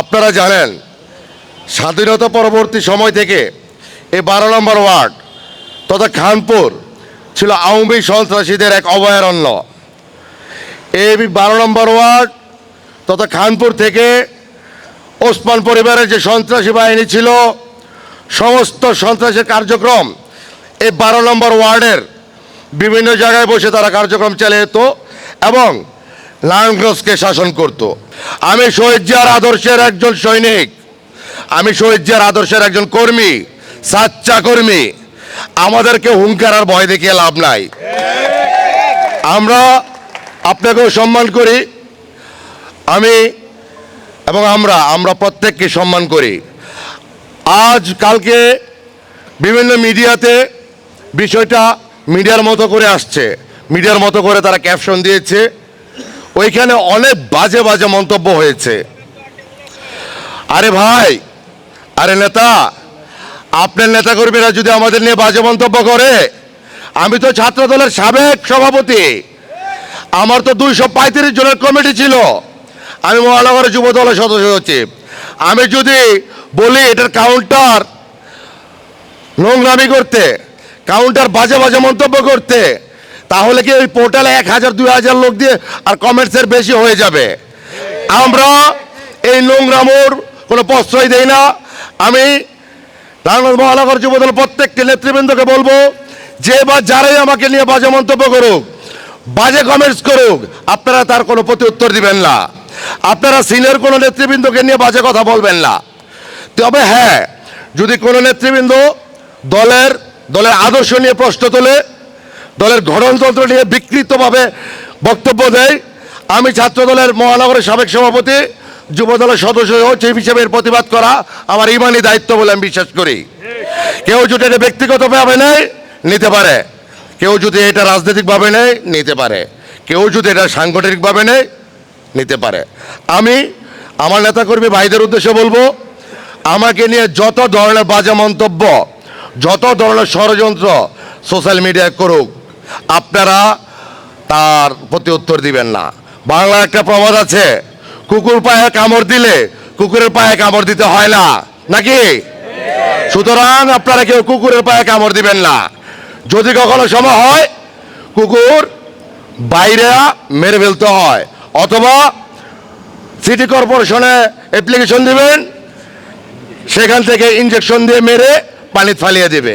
আপনারা জানেন, স্বাধীনতা পরবর্তী সময় থেকে এই বারো নম্বর ওয়ার্ড তথা খানপুর ছিল আওয়ামী সন্ত্রাসীদের এক অভয়ারণ্য। এই বারো নম্বর ওয়ার্ড তথা খানপুর থেকে ওসমান পরিবারের যে সন্ত্রাসী বাহিনী ছিল, সমস্ত সন্ত্রাসের কার্যক্রম এই বারো নম্বর ওয়ার্ডের বিভিন্ন জায়গায় বসে তারা কার্যক্রম চালিয়ে যেত এবং লায়নগঞ্জকে শাসন করত। আমি শহীদ জিয়ার আদর্শের একজন সৈনিক। আমি শহীদ জিয়ার আদর্শের একজন কর্মী, সাচ্চা কর্মী। আমাদেরকে হুঙ্কার আর ভয় দেখিয়ে লাভ নাই। আমরা আপনাকেও সম্মান করি। আমি এবং আমরা আমরা প্রত্যেককে সম্মান করি। আজ কালকে বিভিন্ন মিডিয়াতে বিষয়টা মিডিয়ার মতো করে আসছে। মিডিয়ার মতো করে তারা ক্যাপশন দিয়েছে। ওইখানে অনেক বাজে বাজে মন্তব্য হয়েছে। আরে ভাই, আরে নেতা, আপনার নেতা কর্মীরা যদি আমাদের নিয়ে বাজে মন্তব্য করে, আমি তো ছাত্র দলের সাবেক সভাপতি। আমার তো দুইশো পঁয়ত্রিশ জনের কমিটি ছিল। আমি মহানগরের যুব দলের সদস্য সচিব আমি যদি বলি এটার কাউন্টার নোংরামি করতে কাউন্টার বাজে বাজে মন্তব্য করতে তাহলে কি ওই পোর্টালে এক হাজার, দুই হাজার লোক দিয়ে আর কমেন্টসের বেশি হয়ে যাবে? আমরা এই নোংরামোর কোনো প্রশ্রয় দেই না। আমি বাংলাদেশ মহানগর যুবদল প্রত্যেকটি নেতৃবৃন্দকে বলব, যে বা যারাই আমাকে নিয়ে বাজে মন্তব্য করুক, বাজে কমেন্টস করুক, আপনারা তার কোনো প্রতি উত্তর দিবেন না। আপনারা সিনিয়র কোনো নেতৃবৃন্দকে নিয়ে বাজে কথা বলবেন না। তবে হ্যাঁ যদি কোনো নেতৃবৃন্দ দলের দলের আদর্শ নিয়ে প্রশ্ন তোলে দলের গঠনতন্ত্র নিয়ে বিকৃতভাবে বক্তব্য দেয়। আমি ছাত্র দলের মহানগরের সাবেক সভাপতি যুব দলের সদস্য চিফ হিসেবে প্রতিবাদ করা আমার ইমানি দায়িত্ব বলে আমি বিশ্বাস করি। কেউ যদি এটা ব্যক্তিগতভাবে নেয়, নিতে পারে। কেউ যদি এটা রাজনৈতিকভাবে নেয়, নিতে পারে। কেউ যদি এটা সাংগঠনিকভাবে নেয়, নিতে পারে। আমি আমার নেতাকর্মী ভাইদের উদ্দেশ্যে বলব, আমাকে নিয়ে যত ধরনের বাজে মন্তব্য, যত ধরনের ষড়যন্ত্র সোশ্যাল মিডিয়ায় করুক আপনারা তার প্রতি উত্তর দিবেন না। বাংলা একটা প্রবাদ আছে, কুকুর পায়ে কামড় দিলে কুকুরের পায়ে কামড় দিতে হয় না, নাকি? সুতরাং আপনারা কেউ কুকুরের পায়ে কামড় দিবেন না। যদি কখনো সময় হয়, কুকুর বাইরে মেরে ফেলতে হয়, অথবা সিটি কর্পোরেশনে অ্যাপ্লিকেশন দিবেন, সেখান থেকে ইঞ্জেকশন দিয়ে মেরে পানি ফালিয়ে দেবে।